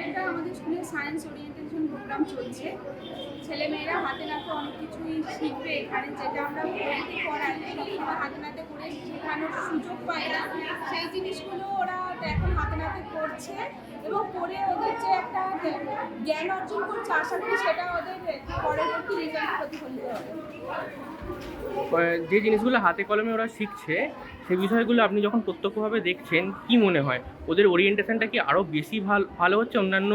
একটা আমাদের স্কুলে সায়েন্স ওরিয়েন্টেশন প্রোগ্রাম চলছে। ছেলে মেয়েরা হাতে নাতে অনেক কিছুই শিখবে এখানে, যেটা আমরা পড়াই হাতে নাতে করে শেখানোর সুযোগ পাই না। সেই জিনিসগুলো করছে এবং করে ওদের যে একটা জ্ঞান অর্জন করছে, আশা করি সেটা ওদের পরবর্তী রেজাল্ট প্রতিফলিত হবে যে জিনিসগুলো হাতে কলমে ওরা শিখছে সেই বিষয়গুলো আপনি যখন প্রত্যক্ষভাবে দেখছেন, কি মনে হয়? ওদের ওরিয়েন্টেশনটা কি আরও বেশি ভালো ভালো হচ্ছে? অন্যান্য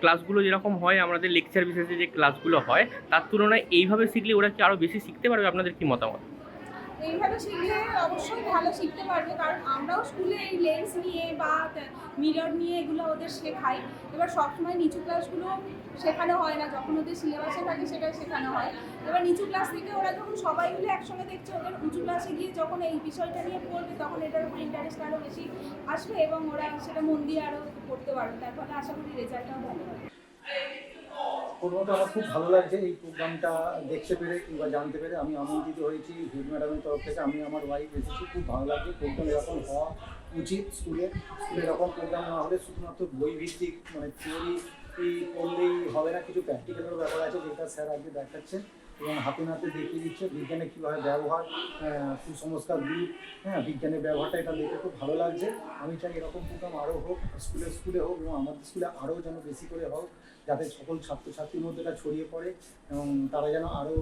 ক্লাসগুলো যেরকম হয়, আমাদের লেকচার বিশেষে যে ক্লাসগুলো হয়, তার তুলনায় এইভাবে শিখলে ওরা কি আরও বেশি শিখতে পারবে? আপনাদের কি মতামত? এইভাবে শিখলে অবশ্যই ভালো শিখতে পারবে, কারণ আমরাও স্কুলে এই লেন্স নিয়ে বা মিরর নিয়ে এগুলো ওদের শেখাই। এবার সবসময় নিচু ক্লাসগুলো শেখানো হয় না, যখন ওদের সিলেবাসে থাকে সেটা শেখানো হয়। এবার নিচু ক্লাস থেকে ওরা যখন সবাই মিলে একসঙ্গে দেখছে, ওদের উঁচু ক্লাসে গিয়ে যখন এই বিষয়টা নিয়ে পড়বে, তখন এটার উপর ইন্টারেস্ট আরও বেশি আসবে এবং ওরা সেটা মন দিয়ে আরও করতে পারবে। তার ফলে আশা করি রেজাল্টটাও ভালো হবে। প্রথমত আমার খুব ভালো লাগছে এই প্রোগ্রামটা দেখতে পেরে কিংবা জানতে পেরে। আমি আমন্ত্রিত হয়েছি ভিড ম্যাডামের তরফ থেকে। আমি আমার ওয়াইফ এসেছি। খুব ভালো লাগছে। প্রোগ্রাম এরকম হওয়া উচিত স্কুলে স্কুলে এরকম প্রোগ্রাম না হলে শুধুমাত্র বই ভিত্তিক মানে থিওরি করলেই হবে না, কিছু প্র্যাকটিক্যালের ব্যাপার আছে যেটা স্যার আজকে দেখাচ্ছে এবং হাতে নাতে দেখিয়ে দিচ্ছে বিজ্ঞানে কীভাবে ব্যবহার আহ, কুসংস্কার দূর হ্যাঁ বিজ্ঞানের ব্যবহারটা এটা দেখে খুব ভালো লাগছে। আমি চাই এরকম প্রোগ্রাম আরও হোক স্কুলে স্কুলে হোক এবং আমাদের স্কুলে আরও যেন বেশি করে হোক যাতে সকল ছাত্রছাত্রীর মধ্যে এটা ছড়িয়ে পড়ে এবং তারা যেন আরও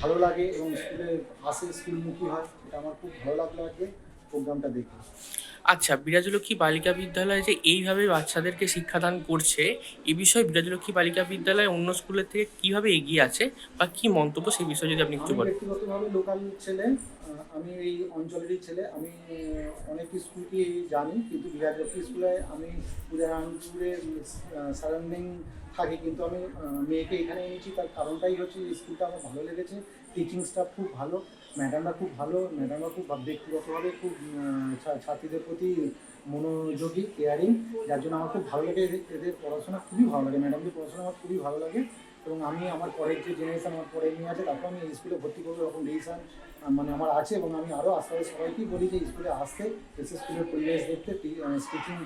ভালো লাগে এবং স্কুলে আসে স্কুলমুখী হয় এটা আমার খুব ভালো লাগল আজকে। প্রোগ্রামটা দেখে। আচ্ছা বিরাজলক্ষ্মী বালিকা বিদ্যালয় যে এইভাবে বাচ্চাদেরকে শিক্ষাদান করছে এ বিষয়ে বিরাজলক্ষ্মী বালিকা বিদ্যালয় অন্য স্কুলের থেকে কীভাবে এগিয়ে আছে বা কি মন্তব্য সেই বিষয়ে যদি আপনি কিছু বলেন। ব্যক্তিগতভাবে লোকাল ছেলে আমি এই অঞ্চলেরই ছেলে, আমি অনেক স্কুলকে জানি, কিন্তু বিরাজলক্ষ্মী স্কুলে আমি উদয়নারায়ণপুরের সারাউন্ডিং থাকি, কিন্তু আমি মেয়েকে এখানে এনেছি। তার কারণটাই হচ্ছে স্কুলটা আমার ভালো লেগেছে। টিচিং স্টাফ খুব ভালো ম্যাডামরা খুব ভালো ম্যাডামরা খুব ব্যক্তিগতভাবে খুব ছাত্রীদের প্রতি মনোযোগী কেয়ারিং যার জন্য আমার খুব ভালো লাগে এদের পড়াশোনা, খুবই ভালো লাগে। ম্যাডামদের পড়াশোনা আমার খুবই ভালো লাগে। এবং আমি আমার পরের যে জেনারেশন আমার পরে নিয়ে আছে তারপর আমি স্কুলে ভর্তি করব এরকম ডিসিশন মানে আমার আছে এবং আমি আরও আস্তে আস্তে সবাইকেই বলি যে স্কুলে আসতে, এসে স্কুলের পরিবেশ দেখতে স্টিচিং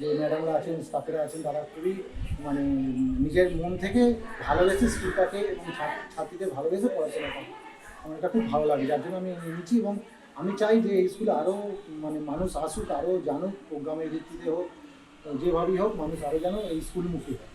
যে ম্যাডামরা আছেন স্টাফেরা আছেন, তারা খুবই মানে নিজের মন থেকে ভালোবেসে স্কুলটাকে এবং ছাত্র- ছাত্রীদের ভালোবেসে পড়াশোনা করে আমার এটা খুব ভালো লাগে, যার জন্য আমি নিয়েছি এবং আমি চাই যে এই স্কুলে আরও মানে মানুষ আসুক আরও জানুক, প্রোগ্রামের ভিত্তিতে হোক যেভাবেই হোক, মানুষ আরও যেন এই স্কুলমুখী হয়।